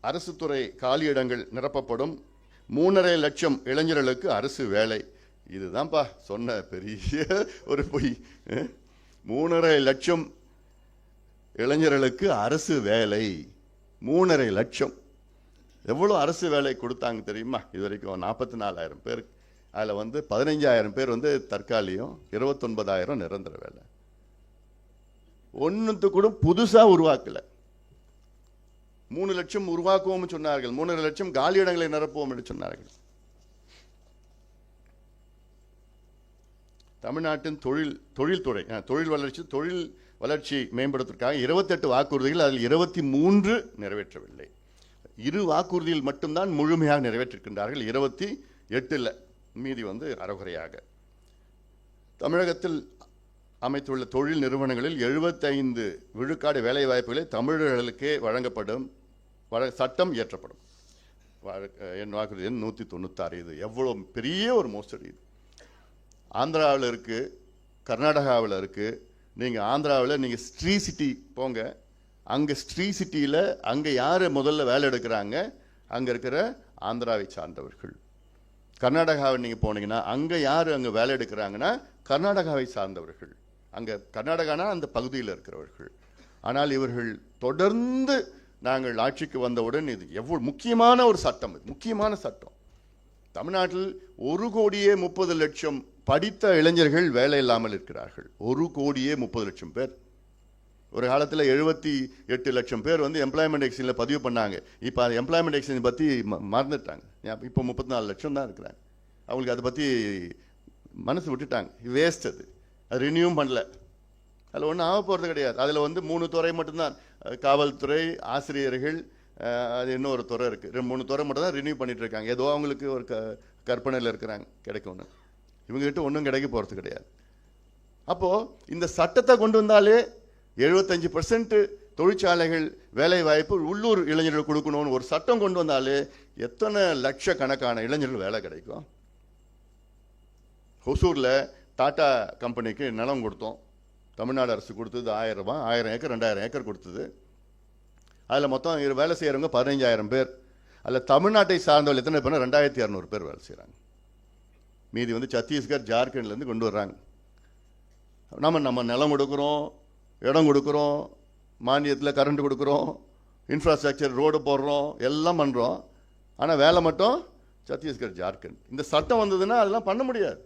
அரசு துறை காலியிடங்கள் நிரப்பப்படும். மூணரை லட்சம் இளைஞர்களுக்கு அரசு வேலை. இதுதான்ப்பா சொன்ன பெரிய ஒரு பொய். மூணரை லட்சம் இளைஞர்களுக்கு அரசு வேலை. மூணரை லட்சம். எவ்வளோ அரசு வேலை கொடுத்தாங்க தெரியுமா? இது வரைக்கும் நாற்பத்தி நாலாயிரம் பேர். அதில் வந்து பதினஞ்சாயிரம் பேர் வந்து தற்காலிகம் இருபத்தொன்பதாயிரம் நிரந்தர வேலை. ஒன்றுத்து கூட புதுசாக உருவாக்கலை. மூணு லட்சம் உருவாக்குவோம் சொன்னார்கள். மூணரை லட்சம் காலி இடங்களை நிரப்புவோம் என்று சொன்னார்கள். தமிழ்நாட்டின் தொழில் தொழில்துறை தொழில் வளர்ச்சி தொழில் வளர்ச்சி மேம்படுத்துவதற்காக இருபத்தெட்டு வாக்குறுதிகள் அதில் இருபத்தி மூன்று நிறைவேற்றவில்லை. இரு வாக்குறுதியில் மட்டும்தான் முழுமையாக நிறைவேற்றிருக்கின்றார்கள். இருபத்தி எட்டில் மீதி வந்து அறகுறையாக. தமிழகத்தில் அமைத்துள்ள தொழில் நிறுவனங்களில் எழுபத்தைந்து விழுக்காடு வேலை வாய்ப்புகளை தமிழர்களுக்கே வழங்கப்படும் வழ- சட்டம் இயற்றப்படும். வழக்கு என் வாக்குறுதி எண் நூற்றி தொண்ணூத்தாறு. இது எவ்வளோ பெரிய ஒரு மோசடி இது. ஆந்திராவில் இருக்குது கர்நாடகாவில் இருக்குது நீங்கள் ஆந்திராவில் நீங்கள் ஸ்ட்ரீ சிட்டி போங்க. அங்கே ஸ்ட்ரீ சிட்டியில் அங்கே யார் முதல்ல வேலை எடுக்கிறாங்க? அங்கே இருக்கிற ஆந்திராவை சார்ந்தவர்கள். கர்நாடகாவை நீங்கள் போனீங்கன்னா அங்கே யார் அங்கே வேலை எடுக்கிறாங்கன்னா கர்நாடகாவை சார்ந்தவர்கள். அங்கே கர்நாடகானா அந்த பகுதியில் இருக்கிறவர்கள். ஆனால் இவர்கள் தொடர்ந்து நாங்கள் ஆட்சிக்கு வந்தவுடன் இது எவ்வளவு முக்கியமான ஒரு சட்டம் இது முக்கியமான சட்டம். தமிழ்நாட்டில் ஒரு கோடியே முப்பது லட்சம் படித்த இளைஞர்கள் வேலை இல்லாமல் இருக்கிறார்கள். ஒரு கோடியே முப்பது லட்சம் பேர். ஒரு காலத்தில் எழுபத்தி எட்டு லட்சம் பேர் வந்து எம்ப்ளாய்மெண்ட் எக்ஸ்சேஞ்சில் பதிவு பண்ணாங்க. இப்போ அது எம்ப்ளாய்மெண்ட் எக்ஸ்சேஞ்ச் பற்றி மறந்துட்டாங்க. இப்போ முப்பத்தி நாலு லட்சம் தான் இருக்கிறாங்க. அவங்களுக்கு அதை பற்றி மனசு விட்டுட்டாங்க. வேஸ்ட் அது. அது ரினியூவும் பண்ணல. அதில் ஒன்றும் ஆக போகிறது கிடையாது. அதில் வந்து மூணு துறை மட்டும்தான். காவல்துறை ஆசிரியர்கள் அது இன்னொரு துறை இருக்குது ரெண்டு மூணு துறை மட்டும் தான் ரினியூ பண்ணிகிட்டு இருக்காங்க ஏதோ அவங்களுக்கு ஒரு க கற்பனையில் இருக்கிறாங்க கிடைக்கும்னு இவங்ககிட்ட ஒன்றும் கிடைக்க போகிறது கிடையாது. அப்போது இந்த சட்டத்தை கொண்டு வந்தாலே எழுபத்தஞ்சு பர்சன்ட் தொழிற்சாலைகள் வேலை வாய்ப்பு உள்ளூர் இளைஞர்கள் கொடுக்கணும்னு ஒரு சட்டம் கொண்டு வந்தாலே எத்தனை லட்சக்கணக்கான இளைஞர்கள் வேலை கிடைக்கும்? ஹொசூரில் டாட்டா கம்பெனிக்கு நிலம் கொடுத்தோம். தமிழ்நாடு அரசு கொடுத்தது ஆயிரம் ரூபாய் ஆயிரம் ஏக்கர் ரெண்டாயிரம் ஏக்கர் கொடுத்தது. அதில் மொத்தம் இரு வேலை செய்கிறவங்க பதினஞ்சாயிரம் பேர். அதில் தமிழ்நாட்டை சார்ந்தவர்கள் எத்தனை பேர் ரெண்டாயிரத்தி இரநூறு பேர் வேலை செய்கிறாங்க மீதி வந்து சத்தீஸ்கர் ஜார்க்கண்ட்லேருந்து கொண்டு வர்றாங்க. நம்ம நம்ம நிலம் கொடுக்குறோம் இடம் கொடுக்குறோம் மானியத்தில் கரண்ட் கொடுக்குறோம் இன்ஃப்ராஸ்ட்ரக்சர் ரோடு போடுறோம் எல்லாம் பண்ணுறோம் ஆனால் வேலை மட்டும் சத்தீஸ்கர் ஜார்க்கண்ட். இந்த சட்டம் வந்ததுன்னா அதெல்லாம் பண்ண முடியாது.